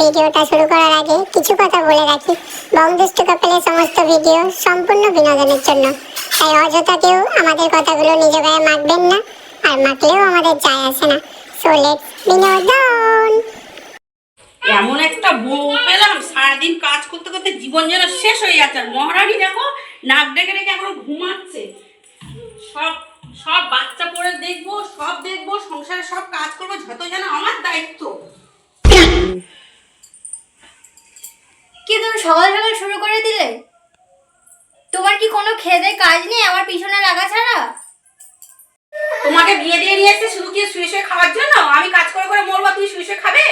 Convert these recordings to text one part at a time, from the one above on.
ভিডিওটা শুরু করার আগে কিছু কথা বলে রাখি। বংদুষ্ট কাপেলের সমস্ত ভিডিও সম্পূর্ণ বিনোদনের জন্য। তাই অযথা কেউ আমাদের কথাগুলো নিজ গায়ে মাখবেন না, আর মাখলেও আমাদের যায় আসে না। সো লেটস বিনোদন! এমন একটা বউ পেলাম, সারাদিন কাজ করতে করতে জীবন যেন শেষ হয়ে যাচ্ছে। আর দেখো, নাক ডেকে ডেকে এখন ঘুমাচ্ছে। সব সব বাচ্চা পড়ে দেখব, সব দেখব, সংসারে সব কাজ করব, যত যেন আমার দায়িত্ব। তুমি সকাল সকাল শুরু করে দিলে? তোমার কি কোনো খেদে কাজ নেই আমার পিছনে লাগা ছাড়া? তোমাকে বিয়ে দিয়ে নিয়ে এসেছে শুধু কি শুয়ে শুয়ে খাওয়ার জন্য? আমি কাজ করে করে মরবো তুমি শুয়ে শুয়ে খাবে?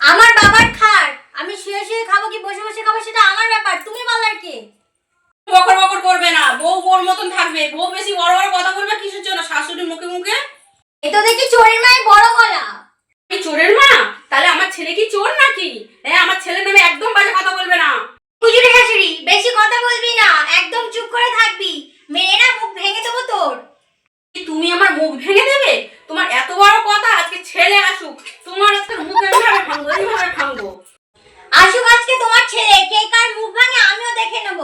আমার বাবার খাট। আমি শুয়ে শুয়ে খাব কি বসে বসে খাব সেটা আমার ব্যাপার। তুমি বলার কে? বকর বকর করবে না। বউ বোর মতন থাকবে। বউ বেশি বড় বড় কথা বলবে কিসের জন্য? শাশুড়ি মুখে মুখে? এ তো দেখি চোরের মায়ের বড় গলা। আমি চোরের মা? ছেলে কি চোর নাকি? হ্যাঁ আমার ছেলের নামে একদম বাজে কথা বলবে না। কুজুরি শাশুড়ি বেশি কথা বলবি না একদম চুপ করে থাকবি। মেরে না মুখ ভেঙে দেবো তোর। তুমি আমার মুখ ভেঙে দেবে? তোমার এত বড় কথা আজকে ছেলে আসুক। তোমার আজকে মুখ এভাবে ভাঙবো এইভাবে ভাঙবো? আসুক আজকে তোমার ছেলে কে কার মুখ ভাঙে আমিও দেখে নেব।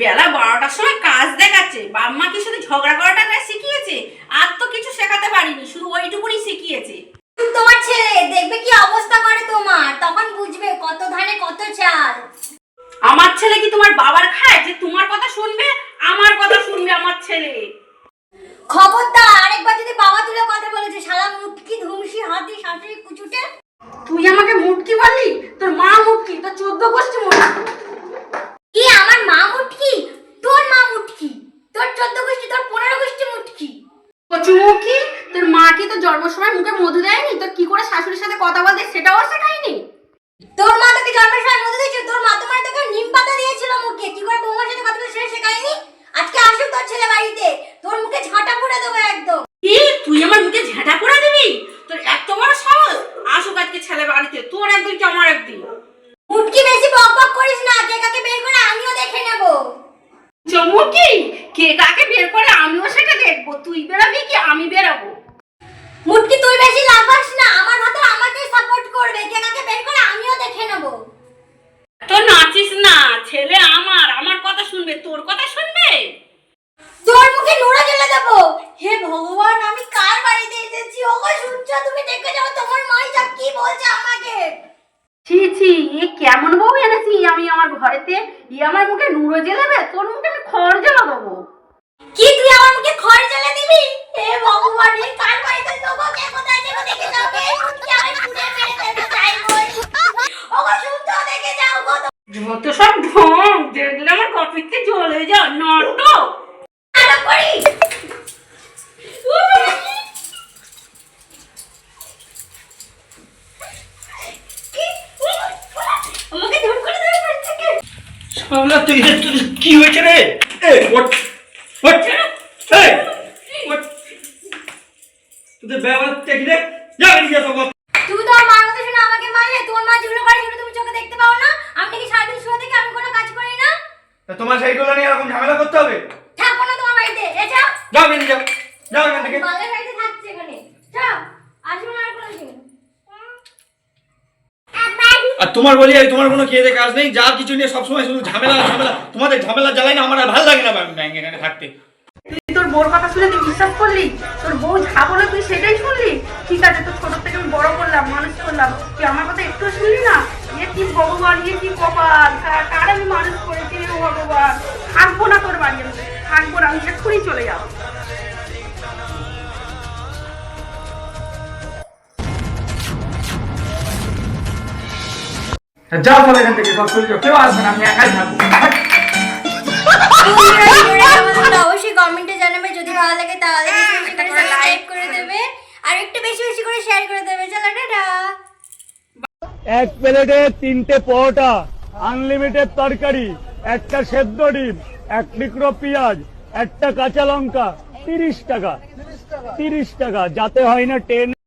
বেলা বারোটার সময় কাজ দেখাচ্ছে। বাম্মা কি শুধু ঝগড়া করাটা শিখিয়েছে আর তো কিছু শেখাতে পারিনি শুধু ওইটুকুনি শিখিয়েছে তোমার ছেলে দেখবে কি অবস্থা করে তোমার তখন বুঝবে কত ধানে কত চাল। আমার ছেলে কি তোমার বাবার খায় যে তোমার কথা শুনবে আমার কথা শুনবে আমার ছেলে? খবরদার আরেকবার যদি বাবা তুলে কথা বলেছে শালা মুটকি ধুমসি হাতি শাশুড়ি কুচুটে। তুই আমাকে মুটকি বললি? তোর মা মুটকি তোর চোদ্দ গোষ্ঠী মুটকি কি আমার মা মুটকি তোর মা মুটকি তোর চোদ্দ গোষ্ঠী তোর পনেরো গোষ্ঠী মুটকি কচুমুখী তোর মা কি তোর জন্মের সময় মুখে মধু দেয়নি? তোর কি করে শাশুড়ির সাথে কথা বলতে? সেটাও শেখায়নি? তোর মা তোকে জন্মের সময় মধু দিয়েছিল। তোর মা তোমার তোকে নিম পাতা দিয়েছিল মুখে। কি করে বৌমার সাথে কথা বলে সেটা শেখায়নি? আজকে আসুক তোর ছেলে বাড়িতে। তোর মুখে ঝাঁটা পুড়ে দেবো একদম। কি? তুই আমার মুখে ঝাঁটা করে দিবি? তোর এত বড় সাহস? আসুক আজকে ছেলে বাড়িতে। তোর একদিন কি আমার একদিন? মুটকি বেশি বক বক করিস না। কে কাকে বের করে আমিও দেখে নেব। চমুকি কে কাকে বের করে আমিও সেটা দেখব। তুই বেরোবি কি? আমি বেরোবো। মুটকি তুই বেশি লাফাস না। আমার হাতে আমাকে সাপোর্ট করবে। কেনাকে বের করে আমিও দেখে নেব। তোর নাচিস না ছেলে আমার। আমার কথা শুনবে তোর কথা শুনবে? তোর মুখে নোড়া জ্বলে দেবো। হে ভগবান আমি কার বাড়িতে এসেছি? ওগো সূর্য তুমি দেখে যাও তোমার মাই যা কি বলছে আমাকে। ছি ছি এ কেমন বউ এনেছি? আমি আমার ঘরেতে ই আমার মুখে নুড়ো জ্বেলাবে? তোর মুখে আমি খড় জ্বালা দেবো। কি তুই আমার মুখে খড় জ্বলে দিবি? যত সব ঢং দেখলে আমার কপিতে জ্বলে যা রে তুই কি হয়েছে রে? তুই ব্যবহার দেখি রে? যা বেরিয়ে যা বাবা তুমি তো আমার কথা শুনে আমাকে মারলে তোমার মা যেগুলো করে সেগুলো তুমি চোখে দেখতে পাও না। আমি নাকি সারাদিন শুয়ে থেকে আমি কোনো কাজ করি না। তোমার সেইগুলো নিয়ে এরকম ঝামেলা করতে হবে? থাকব না তোমার বাড়িতে এ যাও। যাও বেরিয়ে যাও যাও এখান থেকে। বালের বাড়িতে থাকছে এখানে। যাও আসব না আর কোনো দিন। আর তোমার বলি এই তোমার কোনো খেয়ে কাজ নেই। যা কিছু নিয়ে সবসময় শুধু ঝামেলা ঝামেলা। তোমাদের ঝামেলা জ্বালাই না আমার আর ভালো লাগে না ব্যাংক এখানে থাকতে। তুই তোর বউর কথা শুনে তুই বিশ্বাস করলি? তোর কার আমি মানুষ করেছি ভগবান। থাকব না তোর বাড়ি আমি থাকব না আমি এক্ষুনি চলে যাব। যাও তাহলে এখান থেকে সব চলে যাও। কেউ আসবে না আমি একাই থাকব। অবশ্যই কমেন্টে জানাবে যদি ভালো লাগে তাহলে বেশি বেশি করে করে দেবে আর একটু বেশি বেশি করে শেয়ার করে দেবে। চলো টাটা। এক প্লেটে তিনটে পরোটা। আনলিমিটেড তরকারি, একটা সেদ্ধ ডিম, এক টুকরো পেঁয়াজ, একটা কাঁচা লঙ্কা, তিরিশ টাকা। তিরিশ টাকা, যাতে হয় না টেন